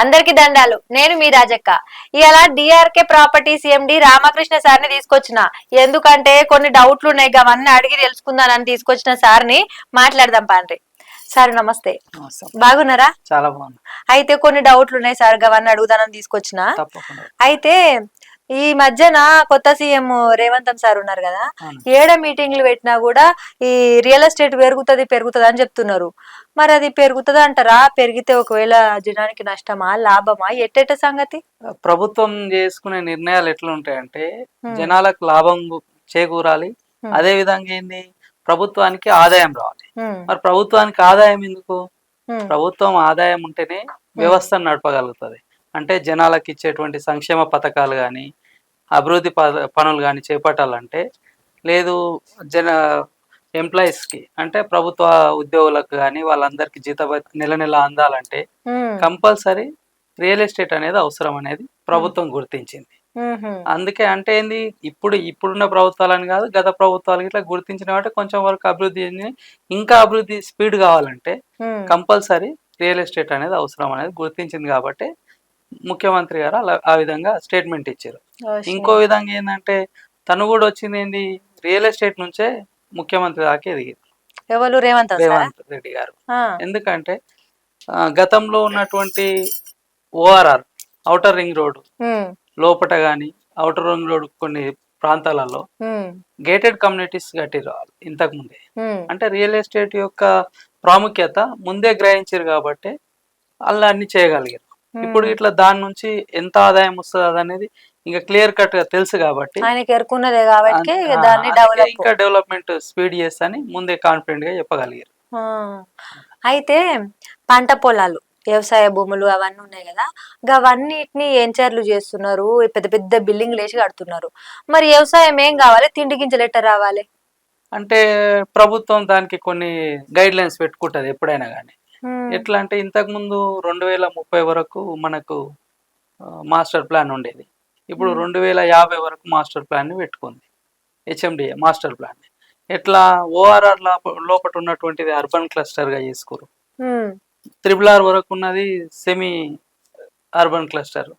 అందరికి దండాలు. నేను మీ రాజక్క. ఇలా డిఆర్కే ప్రాపర్టీస్ ఎండి రామకృష్ణ సార్ని తీసుకొచ్చిన. ఎందుకంటే కొన్ని డౌట్లు ఉన్నాయి. అవన్నీ అడిగి తెలుసుకుందానని తీసుకొచ్చిన సార్ని మాట్లాడదాం పాండ్రి. సార్ నమస్తే. బాగున్నారా? చాలా బాగుంది అయితే కొన్ని డౌట్లు ఉన్నాయి సార్. అవన్నీ అడుగుదానని తీసుకొచ్చిన. అయితే ఈ మధ్యన కొత్త సీఎం రేవంత్ సార్ ఉన్నారు కదా. ఏడ మీటింగ్లు పెట్టినా కూడా ఈ రియల్ ఎస్టేట్ పెరుగుతది పెరుగుతది అని చెప్తున్నారు. మరి అది పెరుగుతుంది అంటారా? పెరిగితే ఒకవేళ జనానికి నష్టమా లాభమా? ఎట్టెట సంగతి? ప్రభుత్వం చేసుకునే నిర్ణయాలు ఎట్లా ఉంటాయంటే Hmm. జనాలకు లాభం చేకూరాలి. అదే విధంగా ఏంది? ప్రభుత్వానికి ఆదాయం రావాలి. మరి ప్రభుత్వానికి ఆదాయం ఎందుకు? ప్రభుత్వం ఆదాయం ఉంటేనే వ్యవస్థను నడపగలుగుతుంది. అంటే జనాలకు ఇచ్చేటువంటి సంక్షేమ పథకాలు కానీ అభివృద్ధి పనులు కానీ చేపట్టాలంటే లేదు జన ఎంప్లాయీస్కి అంటే ప్రభుత్వ ఉద్యోగులకు కానీ వాళ్ళందరికీ జీత నెల నెల అందాలంటే కంపల్సరీ రియల్ ఎస్టేట్ అనేది అవసరం అనేది ప్రభుత్వం గుర్తించింది. అందుకే అంటే ఏంది? ఇప్పుడు ఇప్పుడున్న ప్రభుత్వాలని కాదు గత ప్రభుత్వాలు ఇట్లా గుర్తించిన కాబట్టి కొంచెం వరకు అభివృద్ధి ఇంకా అభివృద్ధి స్పీడ్ కావాలంటే కంపల్సరీ రియల్ ఎస్టేట్ అనేది అవసరం అనేది గుర్తించింది కాబట్టి ముఖ్యమంత్రి గారు అలా ఆ విధంగా స్టేట్మెంట్ ఇచ్చారు. ఇంకో విధంగా ఏంటంటే తను కూడా వచ్చింది ఏంది రియల్ ఎస్టేట్ నుంచే ముఖ్యమంత్రి దాకా ఎదిగింది. ఎవరు? రేవంత్ రేవంత్ రెడ్డి గారు. ఎందుకంటే గతంలో ఉన్నటువంటి ఓఆర్ఆర్ ఔటర్ రింగ్ రోడ్ లోపట కానీ ఔటర్ రింగ్ రోడ్ కొన్ని ప్రాంతాలలో గేటెడ్ కమ్యూనిటీస్ కట్టిరు ఇంతకు ముందే. అంటే రియల్ ఎస్టేట్ యొక్క ప్రాముఖ్యత ముందే గ్రహించారు కాబట్టి అలా అన్ని చేయగలిగారు. ఇప్పుడు ఇట్లా దాని నుంచి ఎంత ఆదాయం వస్తుంది అనేది ఇంకా క్లియర్ కట్గా తెలుసు కాబట్టి ఆయనకి ఎరుకున్నదే కాబట్టి దాన్ని డెవలప్ ఇంకా డెవలప్మెంట్ స్పీడ్ చేస్తాని ముందే కాన్ఫిడెంట్గా చెప్పగలిగారు. అయితే పంట పొలాలు వ్యవసాయ భూములు అవన్నీ ఉన్నాయి కదా అవన్నిటిని ఎంచర్లు చేస్తున్నారు? పెద్ద పెద్ద బిల్డింగ్లు వేసి కడుతున్నారు. మరి వ్యవసాయం ఏం కావాలి? తిండి గింజలు ఎట్ట రావాలి? అంటే ప్రభుత్వం దానికి కొన్ని గైడ్ లైన్స్ పెట్టుకుంటది ఎప్పుడైనా కానీ ఎట్లా అంటే ఇంతకు ముందు రెండు వేల ముప్పై వరకు మనకు మాస్టర్ ప్లాన్ ఉండేది. ఇప్పుడు. రెండు వేల యాభై వరకు మాస్టర్ ప్లాన్ని పెట్టుకుంది. HMDA master plan. ఎట్లా ఓఆర్ఆర్ లోపల ఉన్నటువంటిది అర్బన్ క్లస్టర్గా చేసుకోరు త్రిబుల్ ఆర్ వరకు ఉన్నది semi urban cluster.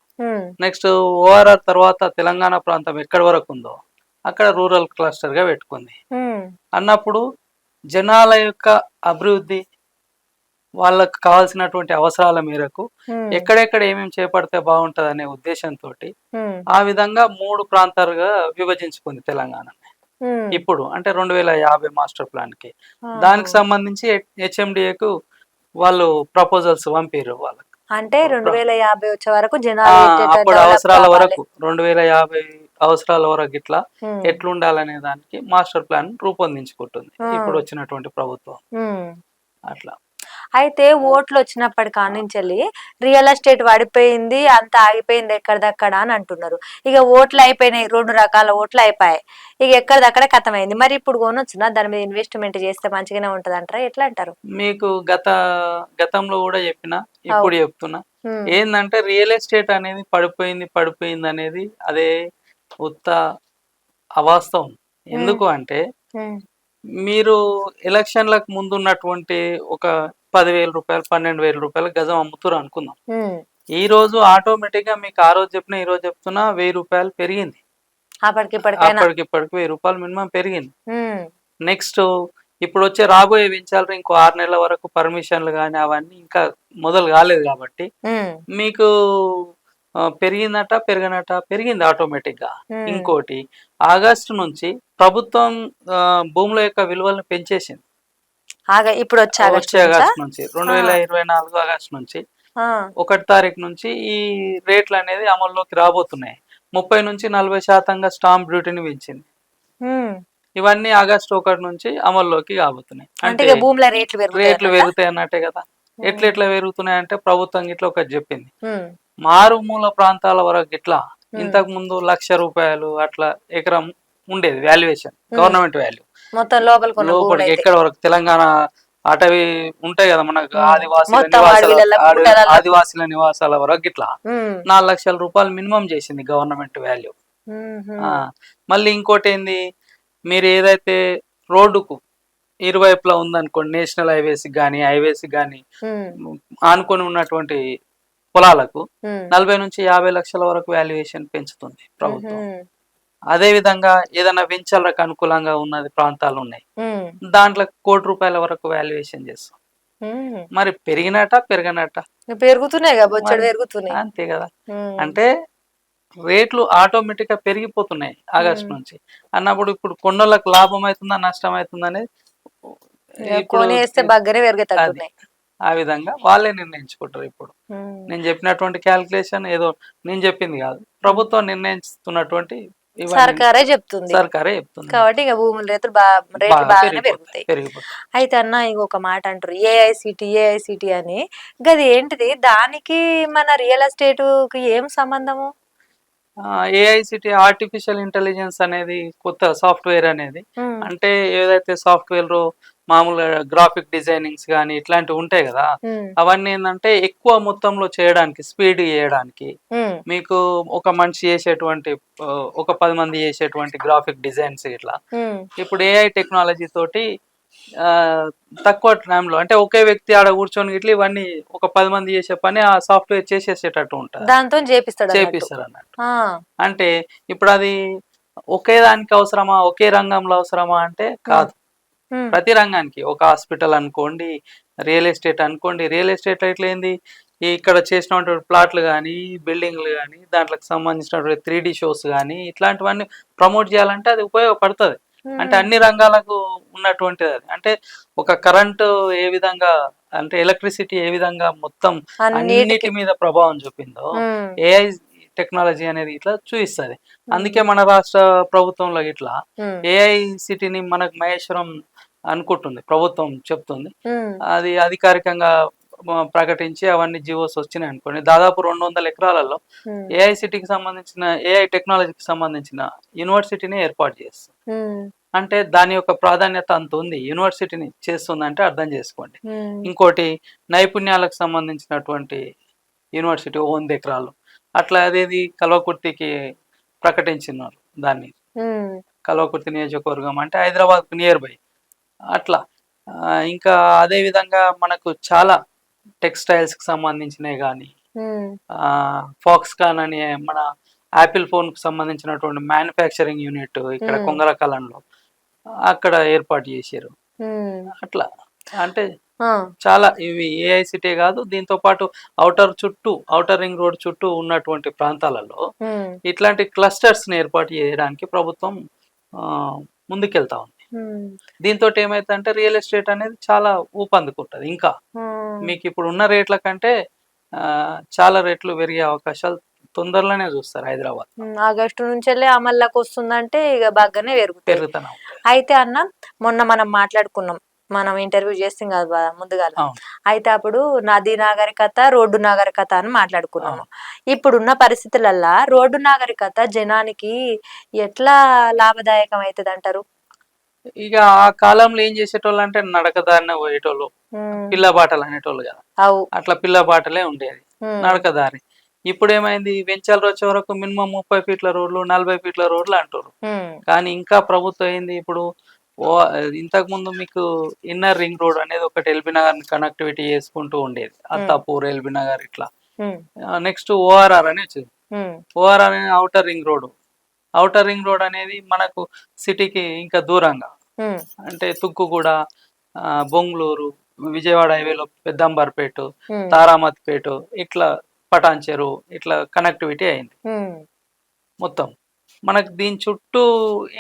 Next ORR తర్వాత తెలంగాణ ప్రాంతం ఎక్కడి వరకు ఉందో అక్కడ రూరల్ క్లస్టర్గా పెట్టుకుంది అన్నప్పుడు జనాల యొక్క అభివృద్ధి వాళ్ళకు కావాల్సినటువంటి అవసరాల మేరకు ఎక్కడెక్కడ ఏమేమి చేపడితే బాగుంటది అనే ఉద్దేశంతో ఆ విధంగా మూడు ప్రాంతాలుగా విభజించుకుంది తెలంగాణ. ఇప్పుడు అంటే రెండు వేల యాభై మాస్టర్ ప్లాన్కి. దానికి సంబంధించి హెచ్ఎండిఏకు వాళ్ళు ప్రపోజల్స్ పంపారు వాళ్ళకి అంటే రెండు వేల యాభై వచ్చే వరకు అప్పుడు అవసరాల. వరకు రెండు వేల యాభై అవసరాల వరకు ఇట్లా ఎట్లుండాలనే దానికి మాస్టర్ ప్లాన్ రూపొందించుకుంటుంది. ఇప్పుడు వచ్చినటువంటి ప్రభుత్వం. అట్లా అయితే ఓట్లు వచ్చినప్పటి కానించెల్లి రియల్ ఎస్టేట్ పడిపోయింది అంత ఆగిపోయింది ఎక్కడిదక్కడ అని అంటున్నారు. ఇక ఓట్లు అయిపోయినాయి రెండు రకాల ఓట్లు అయిపోయాయి. ఇక ఎక్కడిదక్కడ కథమైంది. మరి ఇప్పుడు కొనొచ్చునా? దాని మీద ఇన్వెస్ట్మెంట్ చేస్తే మంచిగానే ఉంటది అంటారా ఎట్లా అంటారు? మీకు గత గతంలో కూడా చెప్పిన ఇప్పుడు చెప్తున్నా. ఏంటంటే రియల్ ఎస్టేట్ అనేది పడిపోయింది పడిపోయింది అనేది అదే ఉత్త అవాస్తవం. ఎందుకు అంటే మీరు ఎలక్షన్లకు ముందు ఉన్నటువంటి ఒక పదివేల రూపాయలు పన్నెండు వేల రూపాయలు గజం అమ్ముతున్నారు అనుకుందాం. ఈ రోజు ఆటోమేటిక్గా మీకు ఆ రోజు చెప్పిన ఈ రోజు చెప్తున్నా వెయ్యి రూపాయలు పెరిగింది. అప్పటికి ఇప్పటికైనా అప్పటికి ఇప్పటికి వెయ్యి రూపాయలు మినిమం పెరిగింది. నెక్స్ట్ ఇప్పుడు వచ్చే రాబోయే వెంచాలు ఇంకో ఆరు నెలల వరకు పర్మిషన్లు కానీ అవన్నీ ఇంకా మొదలు కాలేదు కాబట్టి మీకు పెరిగిందట పెరగనట పెరిగింది ఆటోమేటిక్గా. ఉమ్. ఇంకోటి ఆగస్టు నుంచి ప్రభుత్వం భూముల యొక్క విలువలను పెంచేసింది. ఇప్పుడు వచ్చే ఆగస్టు వచ్చే నుంచా? ఆగస్టు నుంచి రెండు వేల ఇరవై నాలుగు ఆగస్టు నుంచి. ఒకటి తారీఖు నుంచి ఈ రేట్లు అనేది అమల్లోకి రాబోతున్నాయి. ముప్పై నుంచి నలభై శాతంగా స్టాంప్ డ్యూటీని పెంచింది. ఉమ్. ఇవన్నీ ఆగస్టు ఒకటి నుంచి అమల్లోకి కాబోతున్నాయి అంటే భూముల రేట్లు పెరుగుతాయి రేట్లు అన్నట్ట? పెరుగుతాయి అన్నట్టే కదా. ఎట్లా ఎట్లా పెరుగుతున్నాయి అంటే ప్రభుత్వం ఇట్లా ఒకటి చెప్పింది. మారుమూల ప్రాంతాల వరకు ఇట్లా. ఇంతకు ముందు లక్ష రూపాయలు అట్లా ఎకరం ఉండేది వాల్యుయేషన్ గవర్నమెంట్ వాల్యూ మొత్తం లోపలికి. ఎక్కడ వరకు తెలంగాణ అటవీ ఉంటాయి కదా మనకు. ఆదివాసుల. ఆదివాసుల నివాసాల వరకు ఇట్లా నాలుగు లక్షల రూపాయలు మినిమం చేసింది గవర్నమెంట్ వాల్యూ మళ్ళీ ఇంకోటి ఏంది మీరు ఏదైతే రోడ్డుకు ఇరువైపులా ఉందనుకోండి నేషనల్ హైవేస్ కానీ హైవేస్ కానీ ఆనుకొని ఉన్నటువంటి పొలాలకు నలభై నుంచి యాభై లక్షల వరకు వాల్యుయేషన్ పెంచుతుంది ప్రభుత్వం. అదే విధంగా ఏదైనా వెంచర్లకు అనుకూలంగా ఉన్నది ప్రాంతాలు ఉన్నాయి. దాంట్లో కోటి రూపాయల వరకు వాల్యుయేషన్ చేస్తాం. మరి పెరిగినట పెరగనట పెరుగుతున్నాయి పెరుగుతున్నాయి. అంతే కదా. అంటే రేట్లు ఆటోమేటిక్గా పెరిగిపోతున్నాయి ఆగస్ట్. నుంచి. అన్నప్పుడు ఇప్పుడు కొన్నోళ్ళకి లాభం అవుతుందా నష్టం అవుతుందా అనేది ఆ విధంగా వాళ్ళే నిర్ణయించుకుంటారు ఇప్పుడు. నేను చెప్పినటువంటి క్యాల్కులేషన్ ఏదో నేను చెప్పింది కాదు. ప్రభుత్వం నిర్ణయిస్తున్నటువంటి సర్కారే చెప్తుంది. సర్కారే చెప్తుంది. కాబట్టి ఇక భూముల రేతులు రేట్లు బాగా బాగానే పెరుగుతాయి. అయితే అన్న ఇంకొక మాట అంటారు. ఏఐసిటి ఏఐసిటి అని. గది ఏంటిది? దానికి మన రియల్ ఎస్టేట్కి ఏం సంబంధము? ఏఐసిటి ఆర్టిఫిషియల్ ఇంటెలిజెన్స్ అనేది కొత్త సాఫ్ట్వేర్ అనేది. అంటే ఏదైతే సాఫ్ట్వేర్ మామూలుగా గ్రాఫిక్ డిజైనింగ్స్ కానీ ఇట్లాంటివి ఉంటాయి కదా అవన్నీ ఏంటంటే ఎక్కువ మొత్తంలో చేయడానికి స్పీడ్ చేయడానికి మీకు ఒక మనిషి చేసేటువంటి ఒక పది మంది చేసేటువంటి గ్రాఫిక్ డిజైన్స్ ఇట్లా. ఇప్పుడు ఏఐ టెక్నాలజీ తోటి తక్కువ టైంలో అంటే ఒకే వ్యక్తి ఆడ కూర్చొని ఇట్లా ఇవన్నీ ఒక పది మంది చేసే పని ఆ సాఫ్ట్వేర్ చేసేసేటట్టు ఉంటుంది. దాంతో చేపిస్తాడు. చేపిస్తారు అన్నట్టు అంటే ఇప్పుడు అది ఒకే దానికి అవసరమా ఒకే రంగంలో అవసరమా అంటే కాదు. ప్రతి రంగానికి. ఒక హాస్పిటల్ అనుకోండి రియల్ ఎస్టేట్ అనుకోండి. రియల్ ఎస్టేట్ ఏంది ఇక్కడ చేసినటువంటి ప్లాట్లు కానీ బిల్డింగ్లు కానీ దాంట్లోకి సంబంధించినటువంటి త్రీ షోస్ కానీ ఇట్లాంటివన్నీ ప్రమోట్ చేయాలంటే అది ఉపయోగపడుతుంది. అంటే అన్ని రంగాలకు ఉన్నటువంటిది అది. అంటే ఒక కరెంటు ఏ విధంగా అంటే ఎలక్ట్రిసిటీ ఏ విధంగా మొత్తం అన్నిటి మీద ప్రభావం చూపిందో ఏఐ టెక్నాలజీ అనేది ఇట్లా చూపిస్తుంది. అందుకే మన రాష్ట్ర ప్రభుత్వంలో ఇట్లా ఏఐ సిటీని మనకు మహేశ్వరం అనుకుంటుంది. ప్రభుత్వం చెప్తుంది. అది అధికారికంగా ప్రకటించి అవన్నీ జియోస్ వచ్చినాయి అనుకోండి. దాదాపు రెండు వందల ఎకరాలలో ఉమ్, ఏఐ సిటీకి సంబంధించిన ఏఐ టెక్నాలజీకి సంబంధించిన యూనివర్సిటీని ఏర్పాటు చేస్తుంది. అంటే దాని యొక్క ప్రాధాన్యత అంత ఉంది. యూనివర్సిటీని చేస్తుందంటే అర్థం చేసుకోండి. ఇంకోటి నైపుణ్యాలకు సంబంధించినటువంటి యూనివర్సిటీ వంద ఎకరాలు. అట్లా అదేది కల్వకుర్తికి ప్రకటించినారు దాన్ని. కల్వకుర్తి నియోజకవర్గం అంటే హైదరాబాద్ నియర్ బై. అట్లా. ఇంకా అదే విధంగా మనకు చాలా టెక్స్టైల్స్కి సంబంధించినవి కానీ ఫాక్స్కాన్ అని మన యాపిల్ ఫోన్కు సంబంధించినటువంటి మ్యానుఫ్యాక్చరింగ్ యూనిట్ ఇక్కడ. కొంగరకలంలో అక్కడ ఏర్పాటు చేశారు. అట్లా. అంటే చాలా ఇవి ఏఐసిటీ కాదు దీంతో పాటు అవుటర్ చుట్టూ అవుటర్ రింగ్ రోడ్ చుట్టూ ఉన్నటువంటి ప్రాంతాలలో ఇట్లాంటి క్లస్టర్స్ని ఏర్పాటు చేయడానికి ప్రభుత్వం ముందుకెళ్తా ఉంది. దీంతో ఏమైతుందంటే రియల్ ఎస్టేట్ అనేది చాలా ఊపందుకుంటది ఇంకా. మీకు ఇప్పుడు ఉన్న రేట్ల కంటే చాలా రేట్లు పెరిగే అవకాశాలు తొందరలోనే చూస్తారు హైదరాబాద్. ఆగస్టు నుంచి వెళ్ళి అమల్లోకి వస్తుందంటే ఇక బాగానే పెరుగుతాయి. పెరుగుతూనే ఉంటాయి. అయితే అన్న మొన్న మనం మాట్లాడుకున్నాం. మనం ఇంటర్వ్యూ చేస్తాం కదా ముందుగా. అయితే అప్పుడు నదీ నాగరికత రోడ్డు నాగరికత అని మాట్లాడుకున్నాము. ఇప్పుడున్న పరిస్థితులల్లా రోడ్డు నాగరికత జనానికి ఎట్లా లాభదాయకం అవుతుంది అంటారు ఇక ఆ కాలంలో ఏం చేసేటోళ్ళు అంటే నడకదారిన పోయేటోళ్ళు. పిల్ల బాటలు అనేటోళ్ళు కదా. అట్లా పిల్ల బాటలే ఉండేది. నడకదారి. ఇప్పుడు ఏమైంది వెంచాలు వచ్చే వరకు మినిమం ముప్పై ఫీట్ల రోడ్లు నలభై ఫీట్ల రోడ్లు అంటారు కానీ ఇంకా ప్రభుత్వం ఏంది ఇప్పుడు? ఓ ఇంతకు ముందు మీకు ఇన్నర్ రింగ్ రోడ్ అనేది ఒకటి ఎల్బీ నగర్ కనెక్టివిటీ చేసుకుంటూ ఉండేది. అత్తాపూర్ ఎల్బీ నగర్ ఇట్లా. నెక్స్ట్ ఓఆర్ఆర్ అని వచ్చింది. ఓఆర్ఆర్ అనేది outer ring road. Outer ring road అనేది మనకు సిటీకి ఇంకా దూరంగా. అంటే తుక్కుగూడ బొంగళూరు విజయవాడ హైవేలో పెద్దంబర్పేట తారామతిపేట ఇట్లా పటాన్ చెరువు ఇట్లా కనెక్టివిటీ అయింది. మొత్తం. మనకు దీని చుట్టూ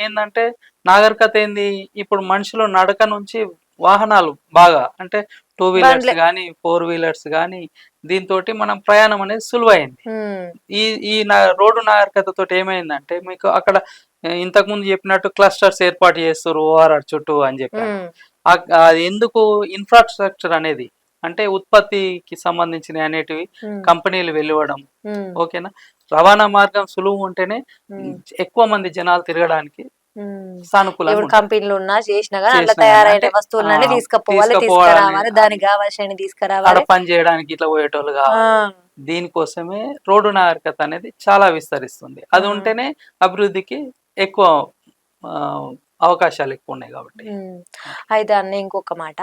ఏంటంటే నాగరికత ఏంది? ఇప్పుడు మనుషులు నడక నుంచి వాహనాలు బాగా అంటే టూ వీలర్స్. కానీ ఫోర్ వీలర్స్ కానీ దీంతో మనం ప్రయాణం అనేది సులువైంది. ఈ ఈ రోడ్డు నాగరికత తోటి ఏమైందంటే మీకు అక్కడ ఆ, ఇంతకు ముందు చెప్పినట్టు క్లస్టర్స్ ఏర్పాటు చేస్తారు ఓఆర్ఆర్ చుట్టూ అని ఆ- అది ఎందుకు ఇన్ఫ్రాస్ట్రక్చర్ అనేది అంటే ఉత్పత్తికి సంబంధించిన అనేటివి కంపెనీలు వెళ్ళివ్వడం ఉమ్, ఓకేనా? రవాణా మార్గం సులువు ఉంటేనే ఎక్కువ మంది జనాలు తిరగడానికి ఉంటుంది. కంపెనీలు ఉన్నా చేసినా కానీ చేసినా తయారైన వస్తువులన్నీ తీసుకుపోవాలి తీసుకురావాలి దానికి కావాల్సిన తీసుకురావాలి. పని చేయడానికి ఇట్లా పోయేటోళ్ళు ఆ, కావాలి. దీనికోసమే రోడ్డు నాగరికత అనేది చాలా విస్తరిస్తుంది. అది. ఉంటేనే అభివృద్ధికి ఎక్కువ అవకాశాలు ఎక్కువ ఉన్నాయి కాబట్టి. అయితే అన్న ఇంకొక మాట.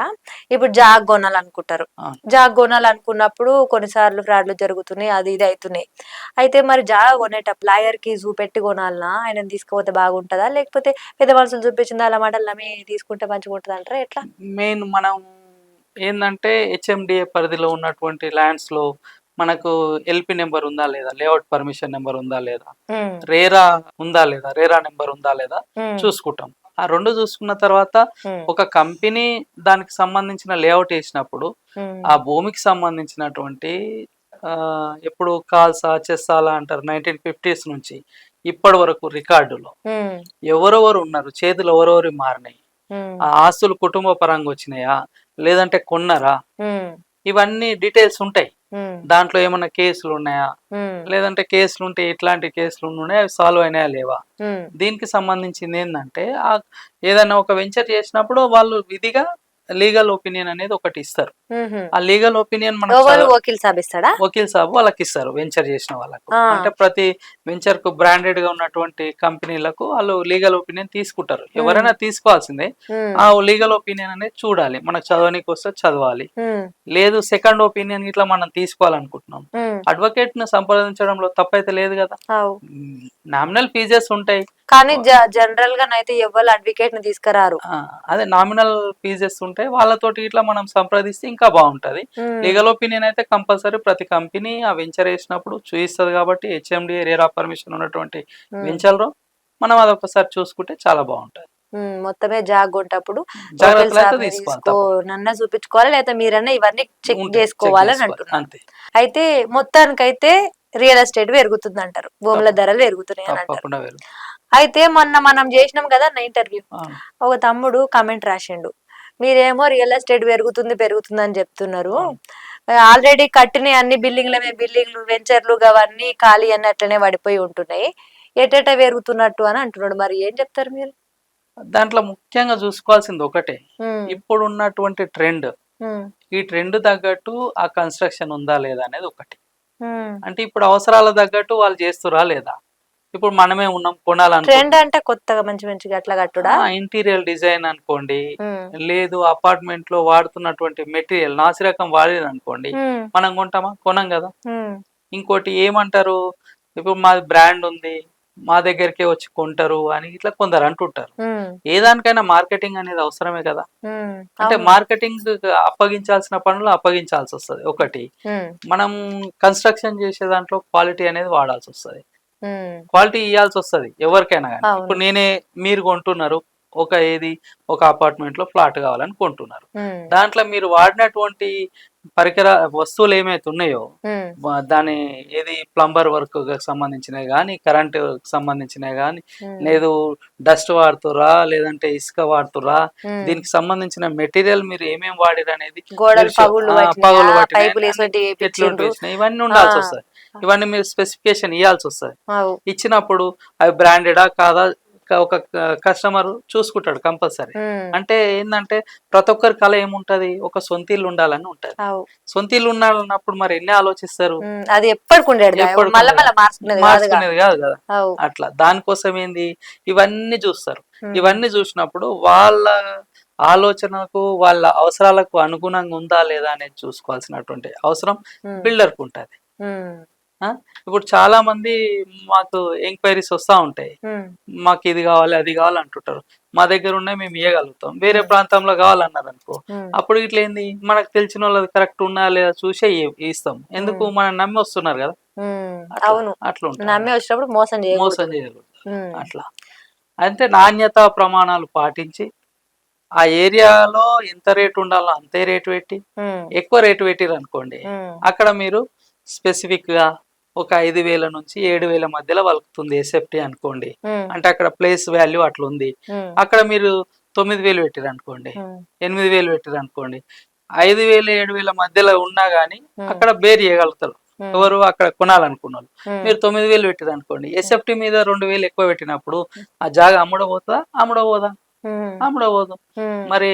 ఇప్పుడు జాగ్ కొనాలనుకుంటారు. జాగ్ కొనాలనుకున్నప్పుడు కొన్నిసార్లు ఫ్రాడ్లు జరుగుతున్నాయి అది ఇది అవుతున్నాయి అయితే మరి జాగ్ కొనేటప్పుడు లాయర్కి చూపెట్టి కొనాలనా? ఆయన తీసుకుపోతే బాగుంటుందా? లేకపోతే పెద్ద మనుషులు చూపించిందా అలా మాట తీసుకుంటే మంచిగా ఉంటుంది అంటారా ఎట్లా? మెయిన్ మనం ఏంటంటే హెచ్ఎండిఏ పరిధిలో ఉన్నటువంటి ల్యాండ్స్లో మనకు ఎల్పి నెంబర్ ఉందా లేదా? లేఅవుట్ పర్మిషన్ నెంబర్ ఉందా లేదా? రేరా ఉందా లేదా? రేరా నెంబర్ ఉందా లేదా? చూసుకుంటాం. ఆ రెండు చూసుకున్న తర్వాత ఒక కంపెనీ దానికి సంబంధించిన లేఅవుట్ వేసినప్పుడు ఆ భూమికి సంబంధించినటువంటి ఎప్పుడు కాల్సా చెస్సాలా అంటారు నైన్టీన్ ఫిఫ్టీస్ నుంచి ఇప్పటి వరకు రికార్డులో. ఎవరెవరు ఉన్నారు? చేతులు ఎవరెవరు మారినాయి? ఆ ఆస్తులు కుటుంబ పరంగా వచ్చినాయా? లేదంటే కొన్నారా? ఇవన్నీ డీటెయిల్స్ ఉంటాయి. దాంట్లో ఏమైనా కేసులు ఉన్నాయా? లేదంటే కేసులు ఉంటే ఇట్లాంటి కేసులు ఉన్నాయి? అవి సాల్వ్ అయినాయా లేవా? దీనికి సంబంధించింది ఏంటంటే ఆ ఏదైనా ఒక వెంచర్ చేసినప్పుడు వాళ్ళు విధిగా లీగల్ ఒపీనియన్ అనేది ఒకటి ఇస్తారు. ఆ లీగల్ ఒపీనియన్ చాలా- వకీల్ సాబ్ ఇస్తాడా? వకీల్ సాబ్ వాళ్ళకి ఇస్తారు వెంచర్ చేసిన వాళ్ళకు. అంటే ప్రతి వెంచర్కు బ్రాండెడ్గా ఉన్నటువంటి కంపెనీలకు వాళ్ళు లీగల్ ఒపీనియన్ తీసుకుంటారు. ఎవరైనా తీసుకోవాల్సిందే. ఆ లీగల్ ఒపీనియన్ అనేది చూడాలి. మనకు చదవనికి వస్తే చదవాలి. లేదు సెకండ్ ఒపీనియన్ ఇట్లా మనం తీసుకోవాలనుకుంటున్నాం. అడ్వకేట్ను సంప్రదించడంలో తప్పైతే లేదు కదా. నామినల్ ఫీజెస్ ఉంటాయి. కానీ జనరల్గా అయితే ఎవరు అడ్వకేట్ని తీసుకురారు అదే నామినల్ ఫీజెస్ ఉంటాయి వాళ్ళతోటి ఇట్లా మనం సంప్రదిస్తే ఇంకా బాగుంటది. లీగల్ ఒపీనియన్ అయితే కంపల్సరీ ప్రతి కంపెనీ ఆ వెంచర్ వేసినప్పుడు చూపిస్తుంది కాబట్టి హెచ్ఎండి రేరా పర్మిషన్ ఉన్నటువంటి వెంచర్ మనం అది ఒకసారి చూసుకుంటే చాలా బాగుంటది. మొత్తమే జాగ్ కొంటప్పుడు జాగ్రత్తలు వకీల్ అయితే సాబ్ని తీసుకోవాలి తీసుకో నన్న చూపించుకోవాలి లేదా మీరన్నా ఇవన్నీ చెక్ చేసుకోవాలని చేసుకోవాలి. అంటున్నారు అయితే మొత్తానికైతే రియల్ ఎస్టేట్ పెరుగుతుంది అంటారు భూముల ధరలు పెరుగుతున్నాయి అని అంటారు అయితే మొన్న మనం చేసినాం కదా ఇంటర్వ్యూ. ఒక తమ్ముడు కమెంట్ రాసిండు. మీరేమో రియల్ ఎస్టేట్ పెరుగుతుంది పెరుగుతుంది అని చెప్తున్నారు ఆల్రెడీ కట్టిన అన్ని బిల్డింగ్ల బిల్డింగ్లు వెంచర్లు అవన్నీ ఖాళీ అన్ని అట్లనే పడిపోయి ఉంటున్నాయి. ఎటెట పెరుగుతున్నట్టు అని అంటున్నాడు. మరి ఏం చెప్తారు మీరు? దాంట్లో ముఖ్యంగా చూసుకోవాల్సింది ఒకటే. ఇప్పుడు ఉన్నటువంటి ట్రెండ్. ఈ ట్రెండ్ తగ్గట్టు ఆ కన్స్ట్రక్షన్ ఉందా లేదా అనేది ఒకటి. అంటే ఇప్పుడు అవసరాల తగ్గట్టు వాళ్ళు చేస్తురా లేదా? ఇప్పుడు మనమే ఉన్నాం కొనాలనుకో ట్రెండ్ అంటే కొత్తగా మంచి మంచిగా అట్లా కట్టుడా? ఇంటీరియర్ డిజైన్ అనుకోండి ఉమ్, లేదు అపార్ట్మెంట్లో వాడుతున్నటువంటి మెటీరియల్ నాసిరకం వాడేది అనుకోండి ఉమ్, మనం కొంటామా? కొనం కదా. ఉమ్, ఇంకోటి ఏమంటారు? ఇప్పుడు మాది బ్రాండ్ ఉంది మా దగ్గరికే వచ్చి కొంటారు అని ఇట్లా కొందరు అంటుంటారు. ఏ దానికైనా మార్కెటింగ్ అనేది అవసరమే కదా. అంటే. మార్కెటింగ్ అప్పగించాల్సిన పనులు అప్పగించాల్సి వస్తుంది. ఒకటి మనం కన్స్ట్రక్షన్ చేసే దాంట్లో క్వాలిటీ అనేది వాడాల్సి వస్తుంది. క్వాలిటీ ఇవ్వాల్సి వస్తుంది ఎవరికైనా కానీ. ఇప్పుడు నేనే మీరు కొంటున్నారు ఒక ఏది ఒక అపార్ట్మెంట్లో ఫ్లాట్ కావాలని కొంటున్నారు దాంట్లో మీరు వాడినటువంటి పరికర వస్తువులు ఏమైతే ఉన్నాయో దాని ఏది ప్లంబర్ వర్క్ సంబంధించినవి కానీ కరెంట్ సంబంధించినవి కానీ ఉమ్, లేదు డస్ట్ వాడుతురా లేదంటే ఇసుక వాడుతురా. దీనికి సంబంధించిన మెటీరియల్ మీరు ఏమేమి వాడిరు అనేది. వేసినాయి? ఇవన్నీ ఉండాల్సి ఆ. వస్తుంది ఇవన్నీ మీరు స్పెసిఫికేషన్ ఇవ్వాల్సి వస్తుంది. ఇచ్చినప్పుడు అవి బ్రాండెడా కాదా ఒక కస్టమర్ చూసుకుంటాడు కంపల్సరీ. అంటే ఏంటంటే ప్రతి ఒక్కరి కళ ఏముంటది? ఒక సొంత ఇల్లు ఉండాలని ఉంటది. సొంత ఇల్లు ఉండాలన్నప్పుడు మరి ఎన్ని ఆలోచిస్తారు? అది ఎప్పటికి మార్చుకునేది కాదు కదా. అట్లా. దానికోసం ఏంది? ఇవన్నీ చూస్తారు. ఇవన్నీ చూసినప్పుడు వాళ్ళ ఆలోచనకు వాళ్ళ అవసరాలకు అనుగుణంగా ఉందా లేదా అనేది చూసుకోవాల్సినటువంటి అవసరం ఉమ్, బిల్డర్కు ఉంటుంది. ఇప్పుడు చాలా మంది మాకు ఎంక్వైరీస్ వస్తూ ఉంటాయి. మాకు ఇది కావాలి అది కావాలి అంటుంటారు. మా దగ్గర ఉన్నాయి మేము ఇవ్వగలుగుతాం వేరే. ప్రాంతంలో కావాలన్నారు అనుకో అప్పుడు ఇట్లా ఏంది? మనకు తెలిసిన వాళ్ళది కరెక్ట్ ఉన్నా లేదా చూసే ఇస్తాం. ఎందుకు. మనం నమ్మి వస్తున్నారు కదా. అవును. అట్లా. నమ్మి వచ్చినప్పుడు మోసం మోసం అట్లా. అంటే నాణ్యత ప్రమాణాలు పాటించి ఆ ఏరియాలో ఎంత రేటు ఉండాలో అంతే రేటు పెట్టి ఎక్కువ రేటు పెట్టిరు అనుకోండి అక్కడ మీరు స్పెసిఫిక్గా ఒక ఐదు వేల నుంచి ఏడు వేల మధ్యలో వలుకుతుంది ఎస్ఎఫ్టీ అనుకోండి. అంటే అక్కడ ప్లేస్ వాల్యూ అట్లా ఉంది అక్కడ మీరు తొమ్మిది వేలు పెట్టిరు అనుకోండి. ఉమ్, ఎనిమిది వేలు పెట్టిరు అనుకోండి. ఐదు వేలు ఏడు వేల మధ్యలో ఉన్నా గానీ అక్కడ బేర్ చేయగలుగుతారు. ఎవరు అక్కడ కొనాలనుకున్న వాళ్ళు ఉమ్, మీరు తొమ్మిది వేలు పెట్టిరు అనుకోండి. ఎస్ఎఫ్టీ మీద రెండు వేలు ఎక్కువ పెట్టినప్పుడు ఆ జాగా అమ్ముడపోతుందా అమ్ముడపోదా ఉమ్, అమ్ముడపోదు ఉమ్, మరి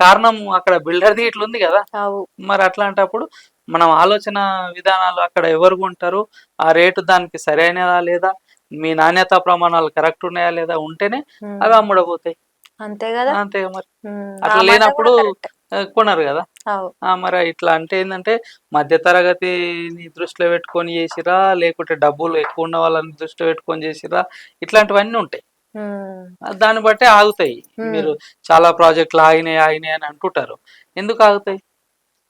కారణం అక్కడ బిల్డర్ది ఇట్లా ఉంది కదా. మరి అట్లాంటప్పుడు మనం ఆలోచన విధానాలు అక్కడ ఎవరు ఉంటారు? ఆ రేటు దానికి సరైనదా లేదా? మీ నాణ్యత ప్రమాణాలు కరెక్ట్ ఉన్నాయా లేదా ఉంటేనే. అవి అమ్ముడపోతాయి అంతే కదా? అంతే మరి. అట్లా లేనప్పుడు కొనరు కదా? మరి ఇట్లా అంటే ఏంటంటే మధ్య తరగతిని దృష్టిలో పెట్టుకొని చేసిరా? లేకుంటే డబ్బులు ఎక్కువ ఉన్న వాళ్ళని దృష్టిలో పెట్టుకొని చేసిరా? ఇట్లాంటివన్నీ ఉంటాయి. దాన్ని బట్టే ఆగుతాయి. మీరు చాలా ప్రాజెక్టులు ఆగినాయి ఆగినాయి అని అంటుంటారు. ఎందుకు ఆగుతాయి?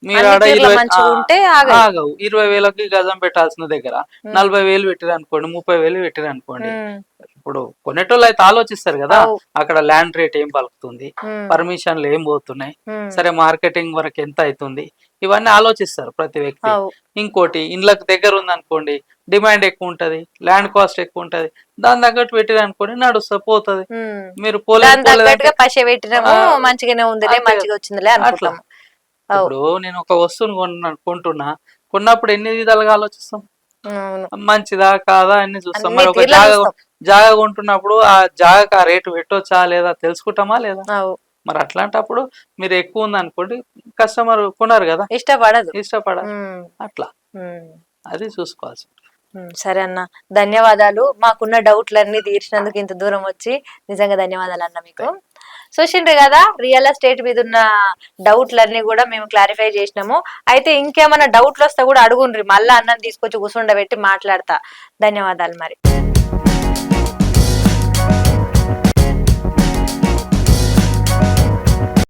మీరు ఆడ ఉంటే ఆగవు. ఇరవై వేలకి గజం పెట్టాల్సిన దగ్గర. నలభై వేలు పెట్టిరు అనుకోండి ముప్పై వేలు పెట్టిరు అనుకోండి ఇప్పుడు కొనేటోళ్ళు అయితే ఆలోచిస్తారు కదా. అక్కడ ల్యాండ్ రేట్ ఏం పలుకుతుంది పర్మిషన్లు ఏం పోతున్నాయి సరే మార్కెటింగ్ వరకు ఎంత అవుతుంది ఇవన్నీ ఆలోచిస్తారు ప్రతి వ్యక్తి. ఇంకోటి ఇండ్లకు దగ్గర ఉంది అనుకోండి డిమాండ్ ఎక్కువ ఉంటది ల్యాండ్ కాస్ట్ ఎక్కువ ఉంటది దాని తగ్గట్టు పెట్టిరు అనుకోండి నడుస్తా పోతది. మీరు ఆ, మంచిగానే ఉందిలే అంతే. మంచిగా వచ్చిందిలే అవు. ఇప్పుడు నేను ఒక వస్తువుని కొన్నా కొంటున్నా. కొన్నప్పుడు ఎన్ని విధాలుగా ఆలోచిస్తాం. మంచిదా కాదా అన్ని చూస్తాం. మరి ఒక జాగా. జాగా కొంటున్నప్పుడు ఆ జాగాకి ఆ రేటు పెట్టొచ్చా లేదా తెలుసుకుంటామా లేదా. మరి అట్లాంటప్పుడు మీరు ఎక్కువ ఉంది అనుకోండి కస్టమర్ కొన్నారు కదా. ఇష్టపడదు. ఇష్టపడ ఉమ్, అట్లా. అది చూసుకోవాల్సి సరే అన్న. ధన్యవాదాలు. మాకున్న డౌట్లన్నీ తీర్చినందుకు ఇంత దూరం వచ్చి నిజంగా ధన్యవాదాలు అన్న మీకు. చూసిండ్రు కదా రియల్ ఎస్టేట్ మీద ఉన్న డౌట్లన్నీ కూడా మేము క్లారిఫై చేసినాము. అయితే ఇంకేమైనా డౌట్లు వస్తే కూడా అడుగుండ్రి మళ్ళీ అన్నం తీసుకొచ్చి కూర్చుండబెట్టి మాట్లాడతా. ధన్యవాదాలు మరి.